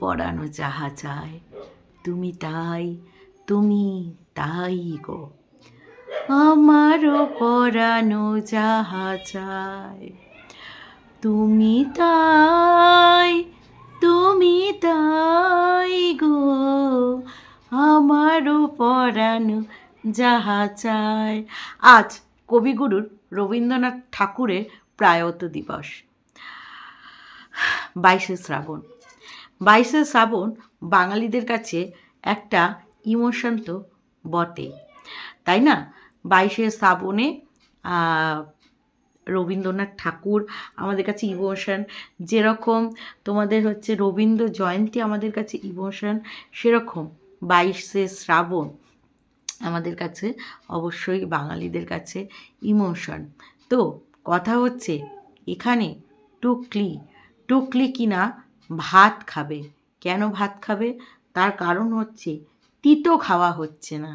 পড়ানো যাহা চায় তুমি তাই তুমি তাই গো। আমারও পড়ানো যাহা চায় তুমি তাই তুমি তাই গো। আমারও পড়ানো যাহা চায় আজ কবিগুরুর রবীন্দ্রনাথ ঠাকুরের প্রায়ত দিবস। বাইশে শ্রাবণ। বাইশে শ্রাবণ বাঙালিদের কাছে একটা ইমোশন তো বটে তাই না? বাইশে শ্রাবণে রবীন্দ্রনাথ ঠাকুর আমাদের কাছে ইমোশন, যেরকম তোমাদের হচ্ছে রবীন্দ্র জয়ন্তী আমাদের কাছে ইমোশন, সেরকম বাইশে শ্রাবণ আমাদের কাছে অবশ্যই বাঙালিদের কাছে ইমোশন। তো কথা হচ্ছে এখানে টুকলি টুকলি কিনা ভাত খাবে। কেন ভাত খাবে? তার কারণ হচ্ছে তিতো খাওয়া হচ্ছে না।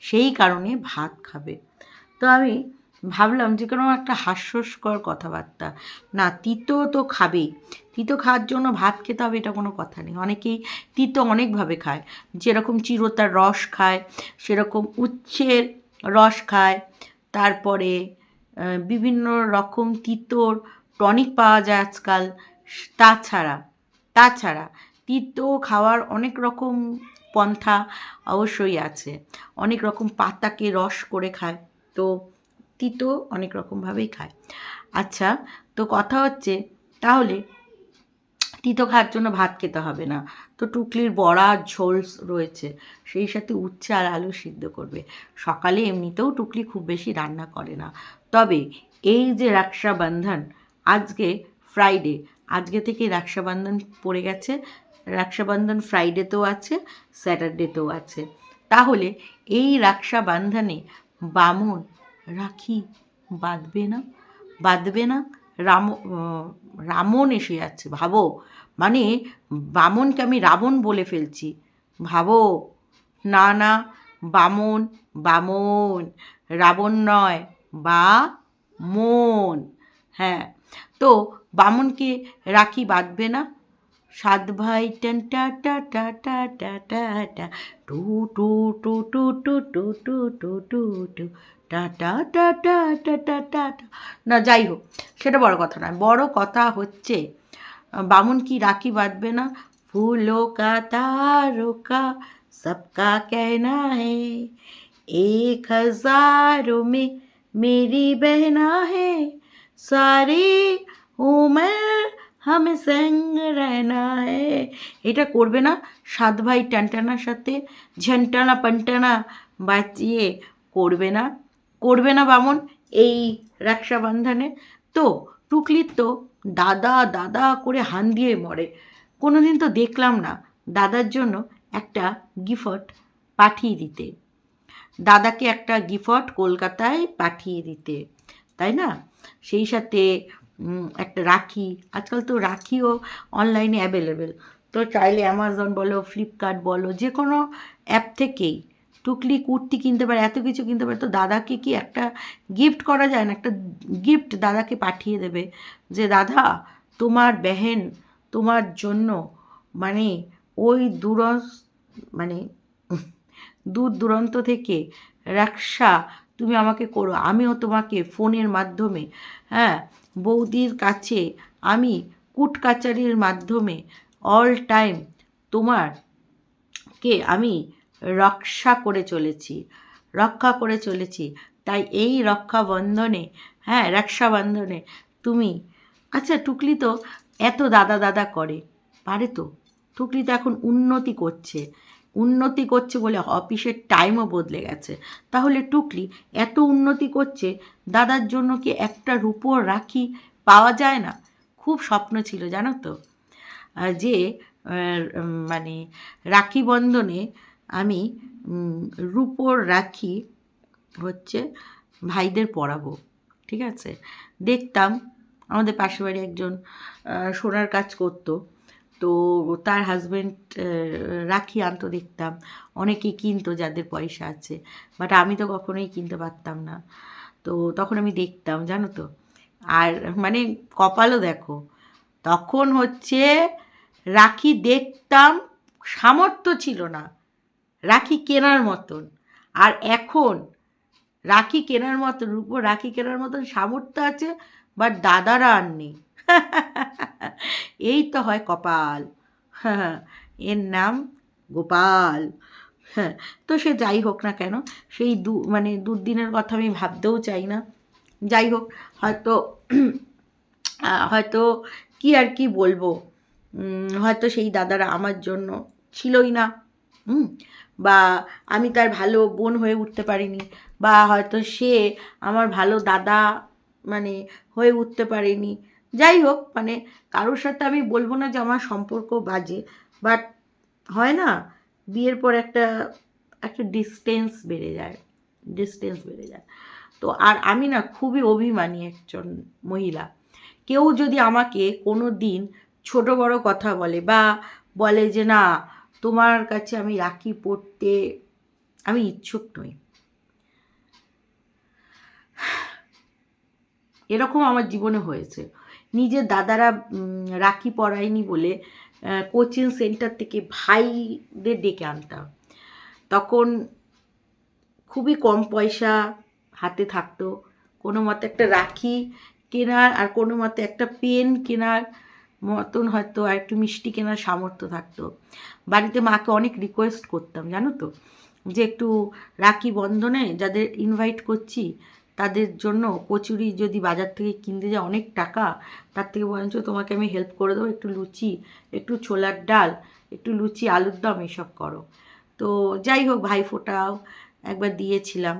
সেই কারণে ভাত খাবে। তো আমি ভাবলাম যে কোনো একটা হাস্যস্কর কথাবার্তা। না, তিতো তো খাবেই। তিতো খাওয়ার জন্য ভাত খেতে হবে এটা কোনো কথা নেই। অনেকেই তিতো অনেকভাবে খায়। যেরকম চিরতার রস খায়, সেরকম উচ্ছের রস খায়। তারপরে বিভিন্ন রকম তিতোর টনিক পাওয়া যায় আজকাল। তাছাড়া তাছাড়া তিতো খাওয়ার অনেক রকম পন্থা অবশ্যই আছে। অনেক রকম পাতাকে রস করে খায়, তো তিতো অনেক রকমভাবেই খায়। আচ্ছা তো কথা হচ্ছে, তাহলে তিতো খাওয়ার জন্য ভাত খেতে হবে না। তো টুকলির বড়া ঝোল রয়েছে, সেই সাথে উচ্ছে আর আলু সিদ্ধ করবে। সকালে এমনিতেও টুকলি খুব বেশি রান্না করে না। তবে এই যে রক্ষাবন্ধন আজকে ফ্রাইডে আজকে থেকে রক্ষাবন্ধন পড়ে গেছে। রক্ষাবন্ধন ফ্রাইডেতেও আছে স্যাটারডেতেও আছে। তাহলে এই রক্ষাবন্ধনে বামন রাখি বাঁধবে না? বাঁধবে না? রাম রামন এসে যাচ্ছে, ভাবো। মানে বামনকে আমি রাবণ বলে ফেলছি, ভাবো। না না, বামন বামন। রাবণ নয় বা মন হ্যাঁ তো বামনকে রাখি বাঁধবে না সাত ভাই টান টা টা টা টা টা টা টা টু টু টু টু টু টু টু টু টু টু টা টা টা টা টা টা টা টা না যাই হোক সেটা বড় কথা নয় বড় কথা হচ্ছে বামুন কি রাখি বাঁধবে না ফুলো কা তারো কা সবকা কেনা হে এক হাজারো মে মেরি বহনা হ্যাঁ সারি উমের হামে সঙ্গ রেনা হে এটা করবে না। সাত ভাই টানটানার সাথে ঝনটানা পান্টানা বাঁচিয়ে করবে না। করবে না বামন এই রাক্ষাবন্ধনে তো টুকলির তো দাদা দাদা করে হান দিয়ে মরে। কোনো দিন তো দেখলাম না দাদার জন্য একটা গিফট পাঠিয়ে দিতে। দাদাকে একটা গিফট কলকাতায় পাঠিয়ে দিতে। তাই না? সেই সাথে একটা রাখি। আজকাল তো রাখিও অনলাইনে অ্যাভেলেবেল তো চাইলে অ্যামাজন বলো ফ্লিপকার্ট বলো যে কোনো অ্যাপ থেকেই। টুকলি কুর্তি কিনতে পারে, এত কিছু কিনতে পারে। তো দাদাকে কি একটা গিফট করা যায় না? একটা গিফট দাদাকে পাঠিয়ে দেবে যে, দাদা, তোমার বেহেন, তোমার জন্য মানে ওই দূর মানে দূর দূরান্ত থেকে রাক্সা তুমি আমাকে করো। আমিও তোমাকে ফোনের মাধ্যমে হ্যাঁ বৌদির কাছে, আমি কুট কাচারির মাধ্যমে অল টাইম তোমার কে আমি রক্ষা করে চলেছি, রক্ষা করে চলেছি। তাই এই রক্ষাবন্ধনে হ্যাঁ রক্ষাবন্ধনে তুমি আচ্ছা টুকলি তো এত দাদা দাদা করে, পারে তো। টুকলি তো এখন উন্নতি করছে। উন্নতি করছে বলে অফিসের টাইমও বদলে গেছে। তাহলে টুকলি এত উন্নতি করছে, দাদার জন্য কি একটা রূপোর রাখি পাওয়া যায় না? খুব স্বপ্ন ছিল, জানো তো। যে মানে রাখি বন্ধনে আমি রূপোর রাখি হচ্ছে ভাইদের পরাবো, ঠিক আছে? দেখতাম, আমাদের পাশের বাড়ি একজন সোনার কাজ করতো। তো তার হাজব্যান্ড রাখি আনতো দেখতাম। অনেকেই কিনতো যাদের পয়সা আছে। বাট আমি তো কখনোই কিনতে পারতাম না। তো তখন আমি দেখতাম, জানো তো? আর মানে কপালও দেখো, তখন হচ্ছে রাখি দেখতাম, সামর্থ্য ছিল না। রাখি কেনার মতন। আর এখন রাখি কেনার মতন রূপো রাখি কেনার মতন সামর্থ্য আছে বাট দাদারা আর নেই। এই তো হয় কপাল। এর নাম গোপাল। হ্যাঁ তো সে যাই হোক না কেন, সেই দু মানে দুর্দিনের কথা আমি ভাবতেও চাই না। যাই হোক, হয়তো হয়তো কি আর কি বলব? হয়তো সেই দাদারা আমার জন্য ছিলই না। হুম, বা আমি তার ভালো বোন হয়ে উঠতে পারিনি, বা হয়তো সে আমার ভালো দাদা মানে হয়ে উঠতে পারেনি। যাই হোক মানে কারোর সাথে আমি বলব না যে আমার সম্পর্ক বাজে বাট হয় না, বিয়ের পর একটা একটা ডিস্টেন্স বেড়ে যায় ডিস্টেন্স বেড়ে যায়। তো আর আমি না খুবই অভিমানী একজন মহিলা। কেউ যদি আমাকে কোনো দিন ছোট বড় কথা বলে বা বলে যে না, তোমার কাছে আমি রাখি পড়তে, আমি ইচ্ছুক নই। এরকম আমার জীবনে হয়েছে। নিজের দাদারা রাখি পড়ায়নি বলে কোচিং সেন্টার থেকে ভাইদের ডেকে আনতাম। তখন খুবই কম পয়সা হাতে থাকতো। কোনো মতে একটা রাখি কেনার আর কোনো মতে একটা পেন কেনার মতন হয়তো আর একটু মিষ্টি কেনার সামর্থ্য থাকতো। বাড়িতে মাকে অনেক রিকোয়েস্ট করতাম, জানো তো? যে একটু রাখি বন্ধনে যাদের ইনভাইট করছি তাদের জন্য কচুরি যদি বাজার থেকে কিনতে যায় অনেক টাকা, তার থেকে বরঞ্চ তোমাকে আমি হেল্প করে দেবো। একটু লুচি, একটু ছোলার ডাল, একটু লুচি, আলুর দম, এসব করো। তো যাই হোক, ভাইফোঁটাও একবার দিয়েছিলাম,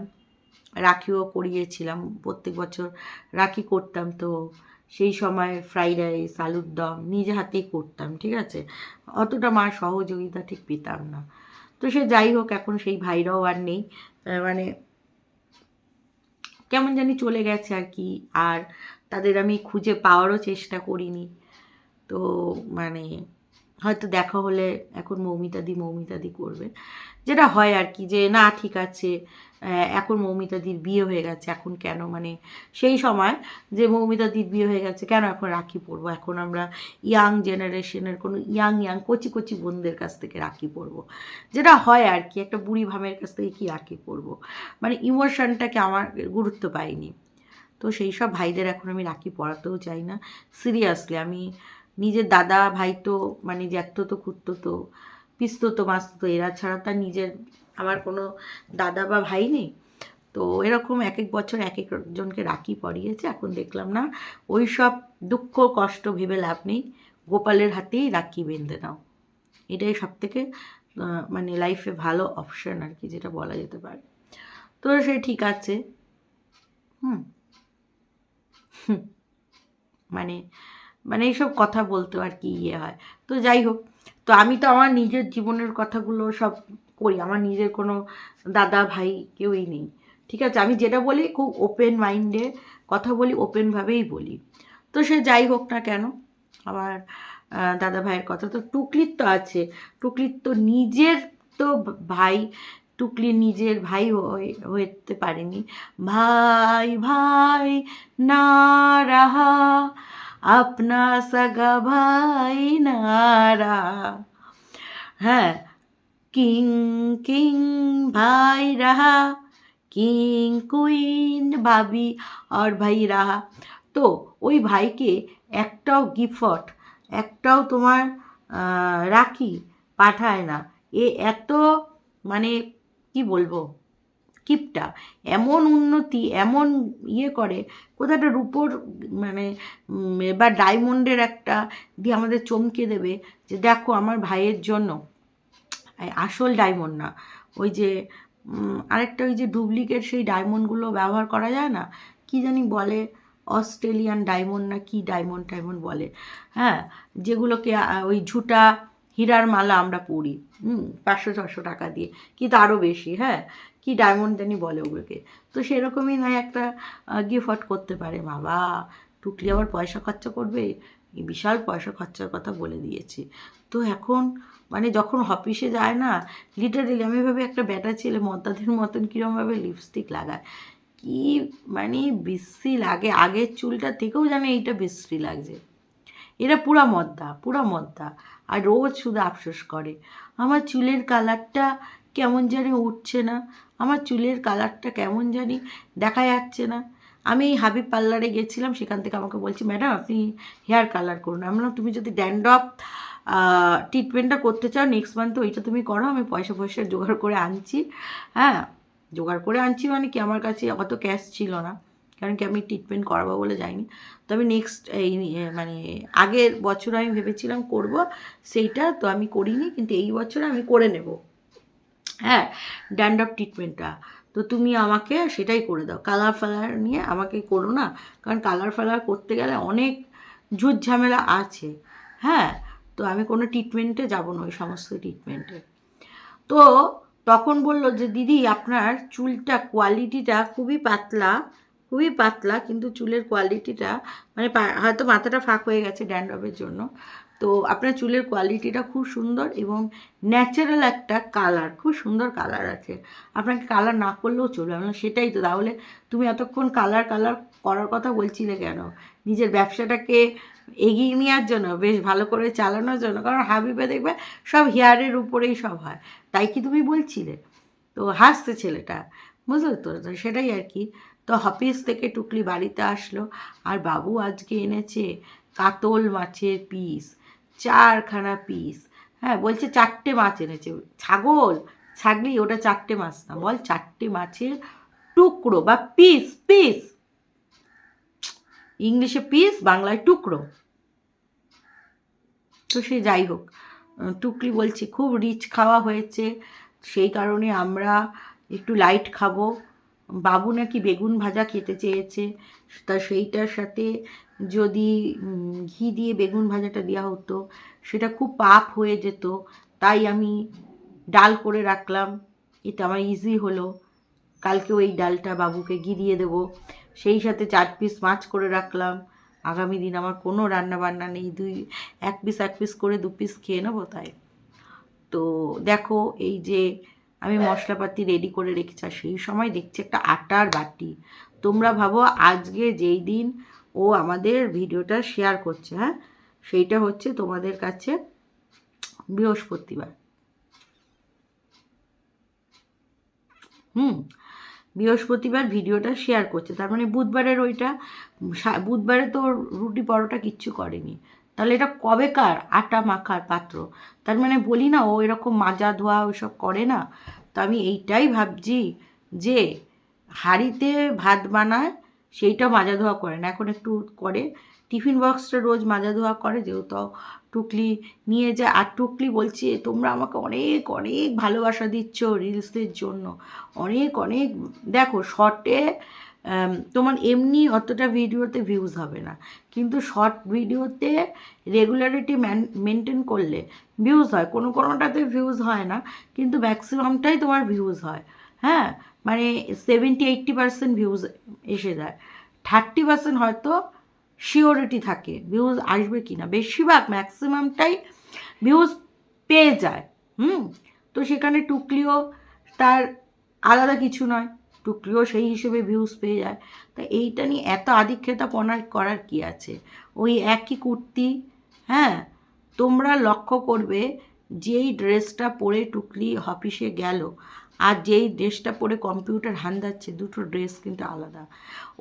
রাখিও করিয়েছিলাম। প্রত্যেক বছর রাখি করতাম তো, সেই সময় ফ্রাইড রাইস আলুর দম নিজে হাতেই করতাম, ঠিক আছে? অতটা মার সহযোগিতা ঠিক পেতাম না। তো সে যাই হোক, এখন সেই ভাইরাও আর নেই। মানে কেমন জানি চলে গেছে আর কি। আর তাদের আমি খুঁজে পাওয়ারও চেষ্টা করিনি। তো মানে হয়তো দেখা হলে এখন মৌমিতাদি মৌমিতাদি করবে। যেটা হয় আর কি যে, না, ঠিক আছে এখন মৌমিতাদির বিয়ে হয়ে গেছে, এখন কেন? মানে সেই সময় যে মৌমিতাদির বিয়ে হয়ে গেছে, কেন এখন রাখি পরবো? এখন আমরা ইয়াং জেনারেশনের কোনো ইয়াং ইয়াং কচি কচি বোনদের কাছ থেকে রাখি পরবো? যেটা হয় আর কি, একটা বুড়ি ভামের কাছ থেকে কি রাখি পরবো? মানে ইমোশনটাকে আমার গুরুত্ব পাইনি। তো সেই সব ভাইদের এখন আমি রাখি পড়াতেও চাই না। সিরিয়াসলি আমি নিজের দাদা, ভাই তো মানে জ্যাঠতো তো খুঁড়তো তো, পিসতো তো, মাসতো এরা ছাড়া তার নিজের, আমার কোনো দাদা বা ভাই নেই। তো এরকম এক এক বছর এক একজনকে রাখি পরিয়েছে, এখন দেখলাম না, ওই সব দুঃখ, কষ্ট ভেবে লাভ নেই, গোপালের হাতেই রাখি বেঁধে নাও। এটাই সব থেকে মানে লাইফে ভালো অপশন আর কি, যেটা বলা যেতে পারে। তো সে ঠিক আছে। হুম। মানে মানে এইসব কথা বলতে আর কি ইয়ে হয়। তো যাই হোক, তো আমি তো আমার নিজের জীবনের কথাগুলো সব করি, আমার নিজের কোনো দাদা ভাই কেউই নেই। ঠিক আছে, আমি যেটা বলি খুব ওপেন মাইন্ডে কথা বলি ওপেনভাবেই বলি। তো সে যাই হোক না কেন, আমার দাদা ভাইয়ের কথা তো টুকলির তো আছে টুকলির তো নিজের তো ভাই, টুকলি নিজের ভাই হতে পারেনি। ভাই ভাই, না রাহা আপনা সগা ভাই না রাহা হ্যাঁ কিং কিং ভাই রাহা কিং কুইন ভাবি আর ভাই রাহা তো ওই ভাইকে একটাও গিফট, একটাও তোমার রাখি পাঠায় না। এ এত মানে কি বলব? কিপটা এমন উন্নতি, এমন ইয়ে করে, কোথাও একটা রূপোর মানে বা ডায়মন্ডের একটা দিয়ে আমাদের চমকে দেবে যে, দেখো, আমার ভাইয়ের জন্য। আসল ডায়মন্ড না। ওই যে আরেকটা ওই যে ডুপ্লিকেট সেই ডায়মন্ডগুলো ব্যবহার করা যায় না? কি জানি বলে, অস্ট্রেলিয়ান ডায়মন্ড না কি ডায়মন্ড টাইমন্ড বলে। হ্যাঁ যেগুলোকে ওই ঝুটা হীরার মালা আমরা পরি, হুম, পাঁচশো, ছশো টাকা দিয়ে। কিন্তু আরও বেশি হ্যাঁ কি ডায়মন্ড জানি বলে ওগুলোকে। তো সেরকমই নয় একটা গিফট করতে পারে। বাবা, টুকলি আবার পয়সা খরচা করবে? বিশাল পয়সা খরচার কথা বলে দিয়েছি। তো এখন মানে যখন অফিসে যায় না লিটারেলি আমি ভাবে একটা ব্যাটা ছেলে মদ্দাদের মতন কীরমভাবে লিপস্টিক লাগায়। কি মানে বিশ্রী লাগে। আগের চুলটা থেকেও জানে এইটা বিশ্রী লাগছে। এরা পুরা মদ্দা পুরা মদ্দা। আর রোজ শুধু আফসোস করে। আমার চুলের কালারটা কেমন জানি উঠছে না। আমার চুলের কালারটা কেমন জানি দেখা যাচ্ছে না। আমি এই হাবিব পার্লারে গেছিলাম, সেখান থেকে আমাকে বলছি, ম্যাডাম, আপনি হেয়ার কালার করুন। আমি বললাম, তুমি যদি ড্যান্ড্রফ ট্রিটমেন্টটা করতে চাও নেক্সট মান্থ ওইটা তুমি করো, আমি পয়সা পয়সা জোগাড় করে আনছি। হ্যাঁ জোগাড় করে আনছি মানে কি, আমার কাছে অত ক্যাশ ছিল না। কারণ কি আমি ট্রিটমেন্ট করাবো বলে যাইনি। তো আমি নেক্সট এই মানে আগের বছর আমি ভেবেছিলাম করব, সেইটা তো আমি করিনি, কিন্তু এই বছর আমি করে নেব। হ্যাঁ ড্যান্ড্রফ ট্রিটমেন্টটা তো তুমি আমাকে সেটাই করে দাও। কালার ফালার নিয়ে আমাকে করো না, কারণ কালার ফালার করতে গেলে অনেক ঝুট ঝামেলা আছে। হ্যাঁ তো আমি কোনো ট্রিটমেন্টে যাব না, ওই সমস্ত ট্রিটমেন্টে তো তখন বলল যে, দিদি, আপনার চুলটা কোয়ালিটিটা খুবই পাতলা খুবই পাতলা, কিন্তু চুলের কোয়ালিটিটা মানে হয়তো মাথাটা ফাঁক হয়ে গেছে ড্যান্ড্রফের জন্য। তো আপনার চুলের কোয়ালিটিটা খুব সুন্দর এবং ন্যাচারাল একটা কালার খুব সুন্দর কালার আছে। আপনাকে কালার না করলেও চলবে। আমি সেটাই তো, তাহলে তুমি এতক্ষণ কালার কালার করার কথা বলছিলে কেন? নিজের ব্যবসাটাকে এগিয়ে নেওয়ার জন্য, বেশ ভালো করে চালানোর জন্য। কারণ হাবিবে দেখবে সব হেয়ারের উপরেই সব হয়। তাই কি তুমি বলছিলে? তো হাসতে ছেলেটা। বুঝলে তো সেটাই আর কি। তো অফিস থেকে টুকলি বাড়িতে আসলো। আর বাবু আজকে এনেছে কাতল মাছের পিস, চারখানা পিস। হ্যাঁ বলছে চারটে মাছ এনেছে। ছাগল? ছাগলি, ওটা চারটে মাছ না। বল চারটে মাছের টুকরো বা পিস পিস। ইংলিশে পিস, বাংলায় টুকরো। তো সে যাই হোক টুকলি বলছে, খুব রিচ খাওয়া হয়েছে। সেই কারণে আমরা একটু লাইট খাব। বাবু নাকি বেগুন ভাজা খেতে চেয়েছে। তা সেইটার সাথে যদি ঘি দিয়ে বেগুন ভাজাটা দেওয়া হতো, সেটা খুব পাপ হয়ে যেত। তাই আমি ডাল করে রাখলাম। এটা আমার ইজি হলো। কালকে ওই ডালটা বাবুকে গিরিয়ে দেবো। সেই সাথে চার পিস মাছ করে রাখলাম। আগামী দিন আমার কোনো রান্না বান্না নেই। দুই, এক পিস এক পিস করে দু পিস খেয়ে নেব তাই। তো দেখো, এই যে আমি মশলাপাতি রেডি করে রেখেছি আর সেই সময় দেখছি একটা আটার বাটি। তোমরা ভাবো আজকে যেই দিন ও আমাদের ভিডিওটা শেয়ার করছে হ্যাঁ? সেইটা হচ্ছে তোমাদের কাছে বৃহস্পতিবার। হুম, বৃহস্পতিবার ভিডিওটা শেয়ার করছে। তার মানে বুধবারের ওইটা বুধবারে তো রুটি পরোটা কিচ্ছু করেনি। তাহলে এটা কবেকার আটা মাখার পাত্র। তার মানে বলি না, ও এরকম মাজা ধোয়া ওইসব করে না। তো আমি এইটাই ভাবছি যে হাঁড়িতে ভাত বানায়, সেইটা মাজা ধোয়া করে না। এখন একটু করে। টিফিন বক্সটা রোজ মাজা ধোয়া করে, যেহেতু টুকলি নিয়ে যায়। আর টুকলি বলছি, তোমরা আমাকে অনেক অনেক ভালোবাসা দিচ্ছ রিলসের জন্য। অনেক অনেক, দেখো শর্টে তোমার এমনি অতটা ভিডিওতে ভিউজ হবে না। কিন্তু শর্ট ভিডিওতে রেগুলারিটি মেনটেন করলে ভিউজ হয়। কোনো কোনোটাতে ভিউজ হয় না, কিন্তু ম্যাক্সিমামটাই তোমার ভিউজ হয়। হ্যাঁ? মানে সেভেন্টি এইট্টি পার্সেন্ট ভিউজ এসে যায়। থার্টি পার্সেন্ট হয়তো শিওরিটি থাকে। ভিউজ আসবে কি না বেশিরভাগ ম্যাক্সিমামটাই ভিউজ পেয়ে যায়। হুম? তো সেখানে টুকলিও তার আলাদা কিছু নয়। টুকলিও সেই হিসেবে ভিউজ পেয়ে যায়। তা এইটা নিয়ে এত আদিক্ষেতাপনা করার কি আছে? ওই একই কুর্তি হ্যাঁ? তোমরা লক্ষ্য করবে যেই ড্রেসটা পরে টুকলি অফিসে গেল আর যেই ড্রেসটা পরে কম্পিউটার হান্দাচ্ছে, দুটো ড্রেস কিন্তু আলাদা।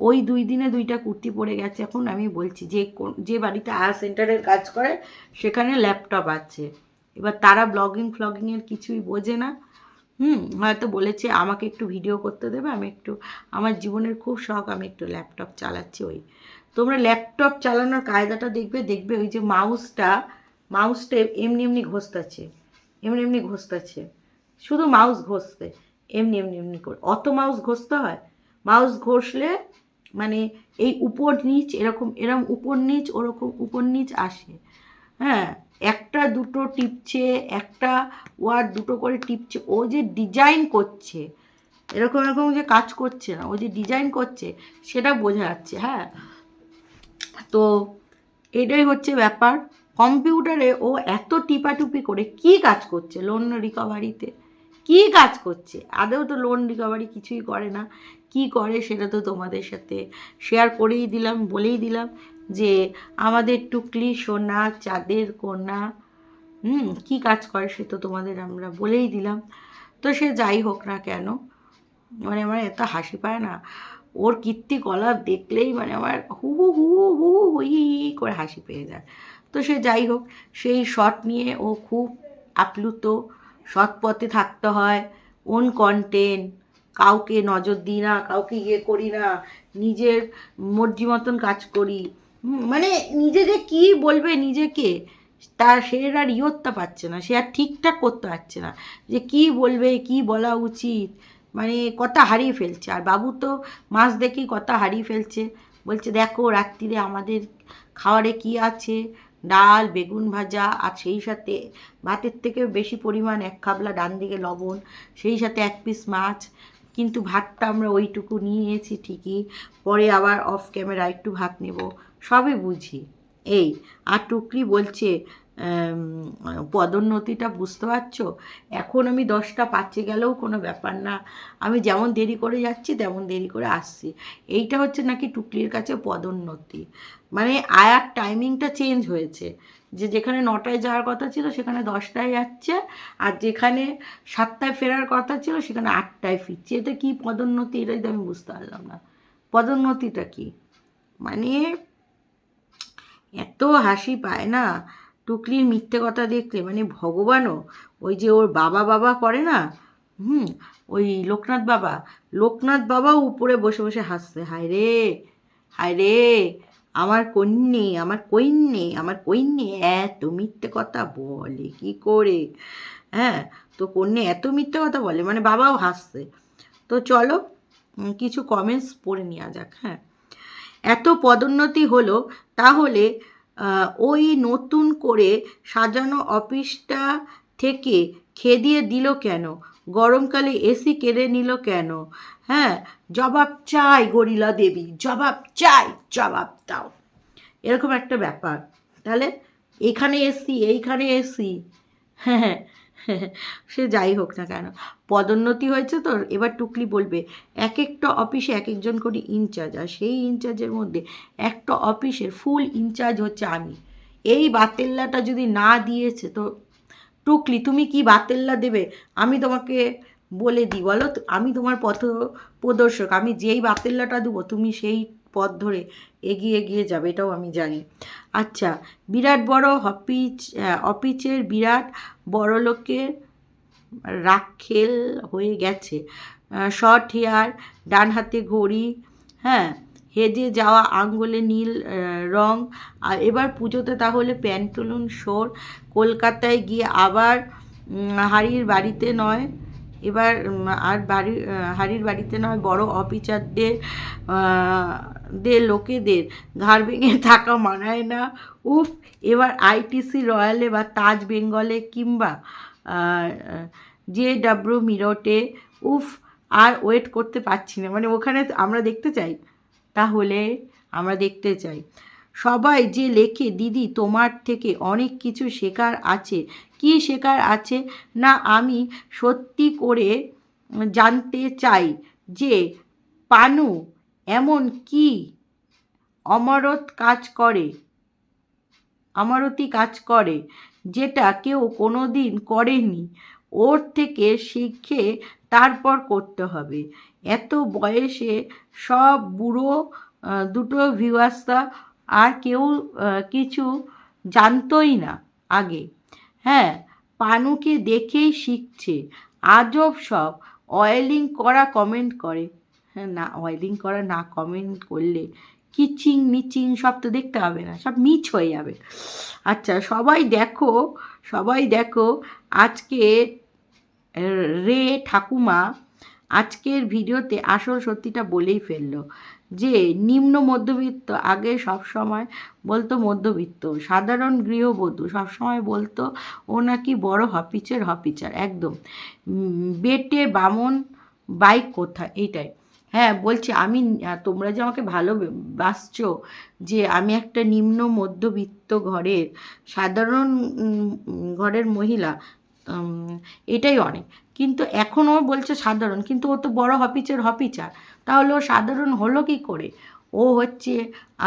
ওই দুই দিনে দুইটা কুর্তি পরে গেছে। এখন আমি বলছি, যে যে বাড়িতে আয়া সেন্টারের কাজ করে, সেখানে ল্যাপটপ আছে। এবার তারা ব্লগিং ফ্লগিংয়ের কিছুই বোঝে না। হুম, হয়তো বলেছে আমাকে একটু ভিডিও করতে দেবে, আমি একটু, আমার জীবনের খুব শখ, আমি একটু ল্যাপটপ চালাচ্ছি ওই। তোমরা ল্যাপটপ চালানোর কায়দাটা দেখবে দেখবে ওই যে মাউসটা মাউসটা এমনি এমনি ঘষতেছে, এমনি এমনি ঘষতেছে। শুধু মাউস ঘষতে, এমনি এমনি এমনি করে। অত মাউস ঘষতে হয় মাউস ঘষলে মানে এই উপর নিচ এরকম এরকম উপর নিচ, ওরকম উপর নিচ আসে। হ্যাঁ একটা দুটো টিপছে, একটা ওয়ার্ড দুটো করে টিপছে, ও যে ডিজাইন করছে, এরকম এরকম যে কাজ করছে না, ও যে ডিজাইন করছে, সেটা বোঝা যাচ্ছে হ্যাঁ? তো এটাই হচ্ছে ব্যাপার। কম্পিউটারে ও এত টিপাটুপি করে কি কাজ করছে লোন রিকভারিতে কি কাজ করছে? আদেও তো লোন রিকভারি কিছুই করে না। কি করে সেটা তো তোমাদের সাথে শেয়ার করেই দিলাম, বলেই দিলাম। যে আমাদের টুকলি সোনা, চাঁদের কন্যা, হুম, কী কাজ করে সে তো তোমাদের আমরা বলেই দিলাম। তো সে যাই হোক না কেন মানে আমার এত হাসি পায় না। ওর কীর্তি গলা দেখলেই মানে আমার হু হু হু হু হু হি হি করে হাসি পেয়ে যায়। তো সে যাই হোক, সেই শট নিয়ে ও খুব আপ্লুত, সৎ পথে থাকতে হয় ওন কন্টেন্ট কাউকে নজর দিই না, কাউকে ইয়ে করি না, নিজের মর্জি মতন কাজ করি। মানে নিজে যে কী বলবে নিজেকে? তার সে আর ইয়ত্তা পাচ্ছে না, সে আর ঠিকঠাক করতে পারছে না যে কি বলবে, কি বলা উচিত? মানে কথা হারিয়ে ফেলছে। আর বাবু তো মাছ দেখেই কথা হারিয়ে ফেলছে। বলছে, দেখো রাত্রিরে আমাদের খাওয়ারে কি আছে? ডাল, বেগুন ভাজা আর সেই সাথে ভাতের থেকে বেশি পরিমাণ এক খাবলা ডান দিকে লবণ, সেই সাথে এক পিস মাছ। কিন্তু ভাতটা আমরা ওইটুকু নিয়েছি ঠিকই। পরে আবার অফ ক্যামেরা একটু ভাত নেব। সবই বুঝি। এই, আর টুকরি বলছে পদোন্নতিটা বুঝতে পারছ? এখন আমি দশটা পাচ্ছে গেলেও কোনো ব্যাপার না। আমি যেমন দেরি করে যাচ্ছি, তেমন দেরি করে আসছি। এইটা হচ্ছে নাকি টুকলির কাছে পদোন্নতি। মানে আয়ার টাইমিংটা চেঞ্জ হয়েছে। যে যেখানে নটায় যাওয়ার কথা ছিল, সেখানে দশটায় যাচ্ছে, আর যেখানে সাতটায় ফেরার কথা ছিল, সেখানে আটটায় ফিরছে। এটা কী পদোন্নতি? এটাই তো আমি বুঝতে পারলাম না। পদোন্নতিটা কি? মানে এত হাসি পায় না। টুকলির মিথ্যে কথা দেখলে মানে ভগবানও ওই যে ওর বাবা বাবা করে না? হুম, ওই লোকনাথ বাবা। লোকনাথ বাবাও উপরে বসে বসে হাসছে, হায় রে হায় রে, আমার কন্যে আমার কন্যে আমার কন্যে এত মিথ্যে কথা বলে, কি করে? হ্যাঁ তো কন্যে এত মিথ্যে কথা বলে মানে বাবাও হাসছে। তো চলো কিছু কমেন্টস পড়ে নেওয়া যাক হ্যাঁ। এত পদোন্নতি হলো, তাহলে ওই নতুন করে সাজানো অফিসটা থেকে খেদিয়ে দিল কেন? গরমকালে এসি কেড়ে নিল কেন? হ্যাঁ জবাব চাই গরিলা দেবী, জবাব চাই, জবাব দাও। এরকম একটা ব্যাপার। তাহলে, এখানে এসি এইখানে এসি হ্যাঁ হ্যাঁ সে যাই হোক না কেন। পদোন্নতি হয়েছে তো, এবার টুকলি বলবে এক একটা অফিসে এক একজন করে ইনচার্জ, আর সেই ইনচার্জের মধ্যে একটা অফিসের ফুল ইনচার্জ হচ্ছে আমি। এই বাতেল্লাটা যদি না দিয়েছে তো, টুকলি তুমি কি বাতেল্লা দেবে? আমি তোমাকে বলে দিই, বলো আমি তোমার পথ প্রদর্শক, আমি যেই বাতেল্লাটা দেবো, তুমি সেই পথ ধরে এগিয়ে এগিয়ে যাবে এটাও আমি জানি। আচ্ছা বিরাট বড় হপিচ অপিচের বিরাট বড় লোকের রাখেল হয়ে গেছে। শর্ট হেয়ার ডান হাতে ঘড়ি হ্যাঁ হেজে যাওয়া আঙ্গুলে নীল রং। এবার পুজোতে তাহলে প্যান্টুলুন শোর কলকাতায় গিয়ে আবার হাড়ির বাড়িতে নয় এবার আর বাড়ি হাড়ির বাড়িতে নয় বড় অফিসারদের আহ, দের লোকেদের। ঘাড় ভেঙে থাকা মানায় না। উফ, এবার আইটিসি রয়্যালে বা তাজ বেঙ্গলে কিংবা জে ডাব্লিউ মিরটে, উফ, আর ওয়েট করতে পারছি না। মানে ওখানে আমরা দেখতে চাই। তাহলে আমরা দেখতে চাই। সবাই যে লেখে, দিদি, তোমার থেকে অনেক কিছু শেখার আছে। কি শেখার আছে? না, আমি সত্যি করে জানতে চাই যে, পানু এমন কি? অমরত কাজ করে। আমারতি কাজ করে, যেটা কেউ কোনো দিন করেনি। ওর থেকে শিখে তারপর করতে হবে। এত বয়সে সব বুড়ো দুটো ভিউয়ার্সরা আর কেউ কিছু জানতোই না আগে। হ্যাঁ পানুকে দেখেই শিখছে। আজব সব। অয়েলিং করা কমেন্ট করে। না অয়েলিং করা, না কমেন্ট করলে কিচিং, মিচিং সব তো দেখতে হবে না, সব মিচ হয়ে যাবে। আচ্ছা সবাই দেখো সবাই দেখো, আজকে রে ঠাকুমা আজকের ভিডিওতে আসল সত্যিটা বলেই ফেলল যে, নিম্ন মধ্যবিত্ত, আগে সব সময় বলতো মধ্যবিত্ত, সাধারণ গৃহবধূ, সবসময় বলতো ও নাকি বড় হপিচের হপিচার একদম। বেটে বামন বাইক কোথায়, এইটাই। হ্যাঁ বলছি আমি তোমরা যে আমাকে ভালোবাসছো যে আমি একটা নিম্ন মধ্যবিত্ত ঘরের, সাধারণ ঘরের মহিলা এটাই অনেক। কিন্তু এখনও বলছে সাধারণ, কিন্তু ও তো বড় হপিচের হপিচার। তাহলে ও সাধারণ হলো কি করে? ও হচ্ছে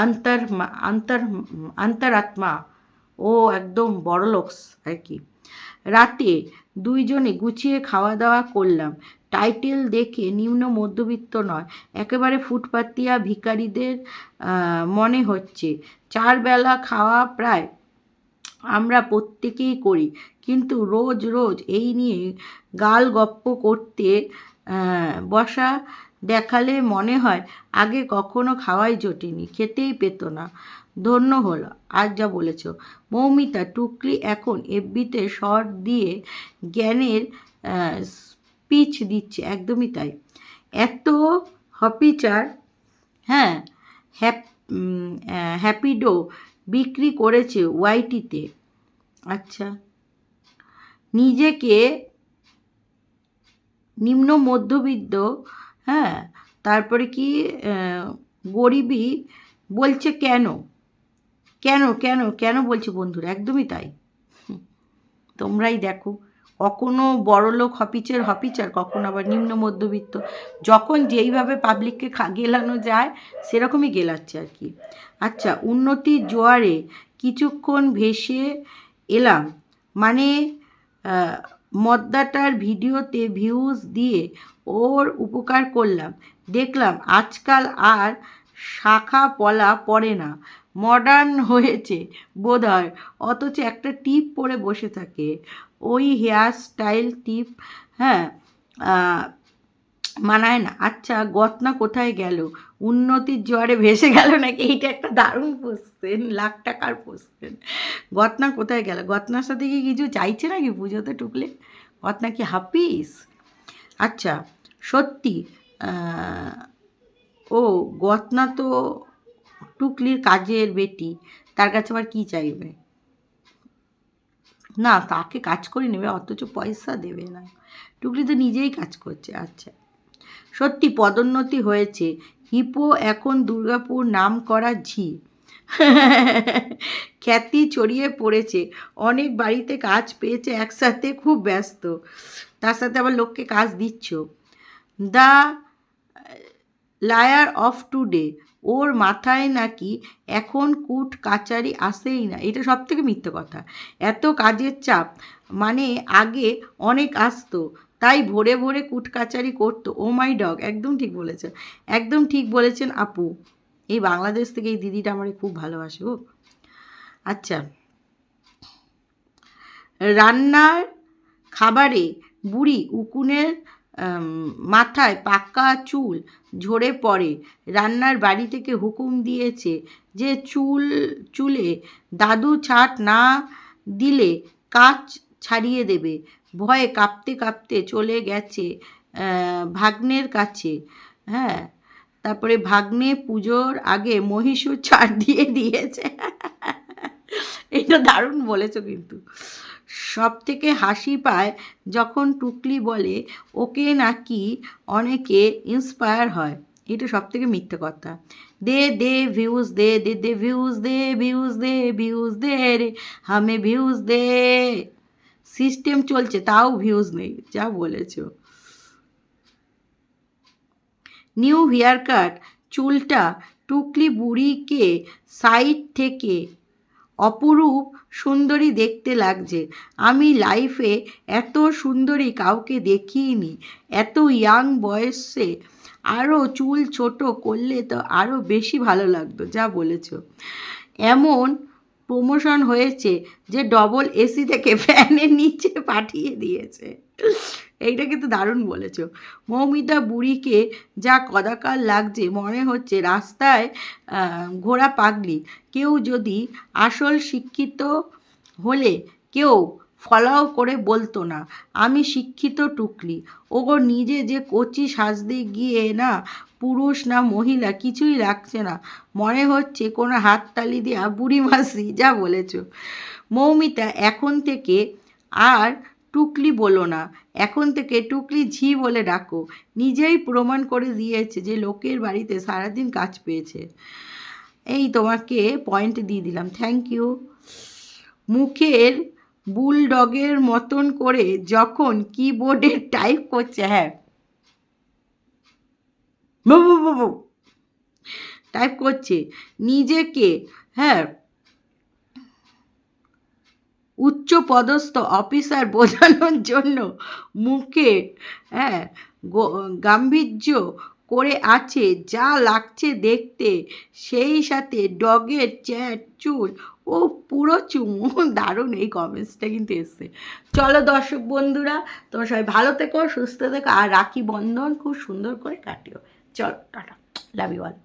আন্তর আন্তর, আন্তরাত্মা। ও একদম বড় লোকস আর কি। রাতে দুইজনে গুছিয়ে খাওয়া দাওয়া করলাম। টাইটেল দেখে নিম্ন মধ্যবিত্ত নয়। একেবারে ফুটপাতিয়া ভিখারিদের আহ, মনে হচ্ছে। চার বেলা খাওয়া প্রায় আমরা প্রত্যেকেই করি। কিন্তু রোজ রোজ এই নিয়ে গাল গপ্প করতে বসা দেখালে মনে হয় আগে কখনো খাওয়াই জোটেনি খেতেই পেতো না। ধন্য হলো আজ যা বলেছ। মৌমিতা টুকলি এখন এফবিতে শর্ট দিয়ে জ্ঞানের স্পিচ দিচ্ছে, একদমই তাই। এত হপিচার হ্যাঁ হ্যাপ হ্যাপিডো বিক্রি করেছে ওয়াইটিতে আচ্ছা নিজেকে নিম্ন মধ্যবিত্ত হ্যাঁ তারপরে কি গরিবই বলছে কেন? কেন কেন কেন বলছে বন্ধুরা, একদমই তাই। তোমরাই দেখো। কখনো বড়লোক হপিচের হপিচার কখনো আবার নিম্ন মধ্যবিত্ত। যখন যেইভাবে পাবলিককে গেলানো যায়, সেরকমই গেলাচ্ছে আর কি। আচ্ছা উন্নতির জোয়ারে কিছুক্ষণ ভেসে এলাম। মানে মদ্দাটার ভিডিওতে ভিউজ দিয়ে ওর উপকার করলাম। দেখলাম, আজকাল আর শাখা পলা পড়ে না। মডার্ন হয়েছে বোধ হয় অথচ একটা টিপ পরে বসে থাকে। ওই হেয়ার স্টাইল টিপ হ্যাঁ মানায় না। আচ্ছা গতনা কোথায় গেল? উন্নতির জোয়ারে ভেসে গেল নাকি? এইটা একটা দারুণ পোস্টেন লাখ টাকার পোস্টেন গতনা কোথায় গেল? গতনার সাথে কি কিছু চাইছে নাকি পুজোতে টুকলে গতনা কি হাপিস আচ্ছা সত্যি ও গতনা তো টুকলির কাজের বেটি, তার কাছে আবার কী চাইবে? না তাকে কাজ করে নেবে, অথচ পয়সা দেবে না। টুকলি তো নিজেই কাজ করছে আচ্ছা। সত্যি পদোন্নতি হয়েছে। হিপো এখন দুর্গাপুর নাম করা ঝি। খ্যাতি ছড়িয়ে পড়েছে। অনেক বাড়িতে কাজ পেয়েছে, একসাথে খুব ব্যস্ত। তার সাথে আবার লোককে কাজ দিচ্ছ। The liar of today. ওর মাথায় নাকি এখন কুট কাচারি আসেই না। এটা সব থেকে মিথ্যে কথা। এত কাজের চাপ মানে আগে অনেক আসতো, তাই ভোরে ভোরে কুট কাচারি করতো। ও মাই ডগ, একদম ঠিক বলেছেন, একদম ঠিক বলেছেন আপু। এই বাংলাদেশ থেকে এই দিদিটা আমার খুব ভালোবাসে গো। আচ্ছা রান্নার খাবারে বুড়ি উকুনের মাথায় পাকা চুল ঝরে পড়ে। রান্নার বাড়ি থেকে হুকুম দিয়েছে যে চুল, চুলে দাদু ছাট না দিলে কাজ ছাড়িয়ে দেবে। ভয়ে কাঁপতে কাঁপতে চলে গেছে ভাগ্নের কাছে। হ্যাঁ তারপরে ভাগ্নে পুজোর আগে মহিষুর ছাড় দিয়ে দিয়েছে। এটা দারুণ বলেছ কিন্তু। সব থেকে হাসি পায় যখন টুকলি বলে, ওকে নাকি অনেকে ইন্সপায়ার হয়? এটা সব থেকে মিথ্যে কথা। দে দে ভিউজ দে দে দে ভিউজ দে ভিউজ দে ভিউজ দে রে, হামে ভিউজ দে। সিস্টেম চলছে, তাও ভিউজ নেই, যা বলেছ। নিউ হেয়ার কাট চুলটা টুকলি বুড়িকে সাইড থেকে অপরূপ সুন্দরী দেখতে লাগছে। আমি লাইফে এত সুন্দরী কাউকে দেখিনি। এত ইয়াং বয়সে আরও চুল ছোট করলে তো আরও বেশি ভালো লাগতো, যা বলেছ। এমন প্রমোশন হয়েছে যে ডবল এসি থেকে ফ্যানের নিচে পাঠিয়ে দিয়েছে। এইটা কিন্তু দারুণ বলেছ। মৌমিতা বুড়িকে যা কদাকার লাগছে, মনে হচ্ছে রাস্তায় ঘোড়া পাগলি। কেউ যদি আসল শিক্ষিত হলে কেউ ফলাও করে বলতো না, আমি শিক্ষিত টুকলি। ওগো নিজে যে কচি সাজতে গিয়ে না পুরুষ না মহিলা কিছুই লাগছে না। মনে হচ্ছে কোনো হাততালি দেওয়া বুড়ি মাসি যা বলেছ। মৌমিতা এখন থেকে আর টুকলি বলো না। এখন থেকে টুকলি ঝি বলে ডাকো। নিজেই প্রমাণ করে দিয়েছে যে লোকের বাড়িতে সারাদিন কাজ পেয়েছে। এই তোমাকে পয়েন্ট দিয়ে দিলাম। থ্যাংক ইউ মুখের বুলডগের মতন করে যখন কিবোর্ডে টাইপ করছে হ্যাঁ। টাইপ করছে। নিজেকে হ্যাঁ। উচ্চ পদস্থ অফিসার বোঝানোর জন্য মুখে হ্যাঁ গাম্ভীর্য করে আছে, যা লাগছে দেখতে। সেই সাথে ডগের চ্যাট, চুল, ও পুরো চুমু। দারুণ এই কমেন্টসটা কিন্তু এসছে। চলো দর্শক বন্ধুরা, তোমরা সবাই ভালো থেকো, সুস্থ থেকো, আর রাখি বন্ধন খুব সুন্দর করে কাটিও। চলো, টাটা। Love you all